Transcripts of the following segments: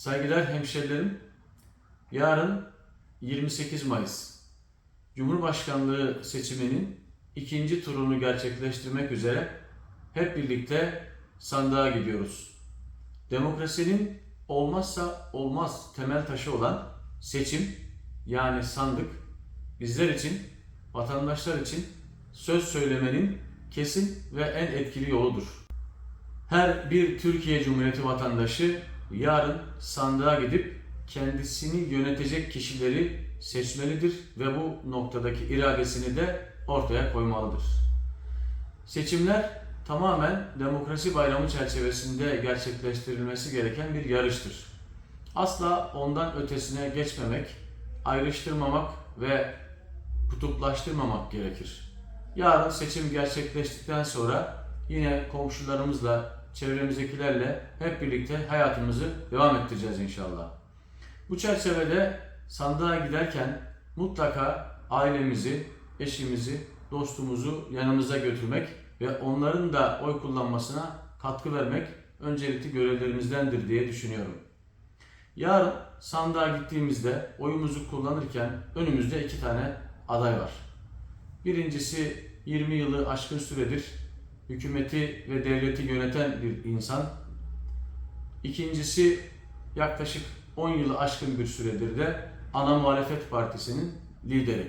Saygılar hemşerilerim. Yarın 28 Mayıs Cumhurbaşkanlığı seçiminin ikinci turunu gerçekleştirmek üzere hep birlikte sandığa gidiyoruz. Demokrasinin olmazsa olmaz temel taşı olan seçim yani sandık bizler için, vatandaşlar için söz söylemenin kesin ve en etkili yoludur. Her bir Türkiye Cumhuriyeti vatandaşı yarın sandığa gidip kendisini yönetecek kişileri seçmelidir ve bu noktadaki iradesini de ortaya koymalıdır. Seçimler tamamen demokrasi bayramı çerçevesinde gerçekleştirilmesi gereken bir yarıştır. Asla ondan ötesine geçmemek, ayrıştırmamak ve kutuplaştırmamak gerekir. Yarın seçim gerçekleştikten sonra yine komşularımızla, çevremizdekilerle hep birlikte hayatımızı devam ettireceğiz inşallah. Bu çerçevede sandığa giderken mutlaka ailemizi, eşimizi, dostumuzu yanımıza götürmek ve onların da oy kullanmasına katkı vermek öncelikli görevlerimizdendir diye düşünüyorum. Yarın sandığa gittiğimizde oyumuzu kullanırken önümüzde iki tane aday var. Birincisi 20 yılı aşkın süredir hükümeti ve devleti yöneten bir insan. İkincisi yaklaşık 10 yılı aşkın bir süredir de ana muhalefet partisinin lideri.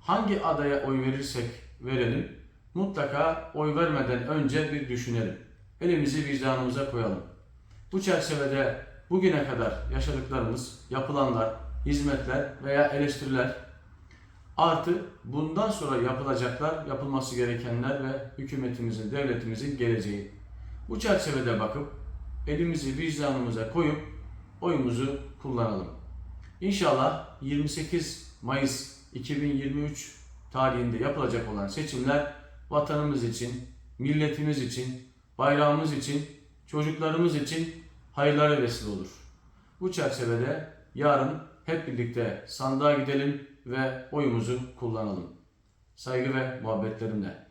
Hangi adaya oy verirsek verelim mutlaka oy vermeden önce bir düşünelim. Elimizi vicdanımıza koyalım. Bu çerçevede bugüne kadar yaşadıklarımız, yapılanlar, hizmetler veya eleştiriler artı bundan sonra yapılacaklar, yapılması gerekenler ve hükümetimizin, devletimizin geleceği. Bu çerçevede bakıp elimizi vicdanımıza koyup oyumuzu kullanalım. İnşallah 28 Mayıs 2023 tarihinde yapılacak olan seçimler vatanımız için, milletimiz için, bayrağımız için, çocuklarımız için hayırlara vesile olur. Bu çerçevede yarın hep birlikte sandığa gidelim ve oyumuzu kullanalım. Saygı ve muhabbetlerimle.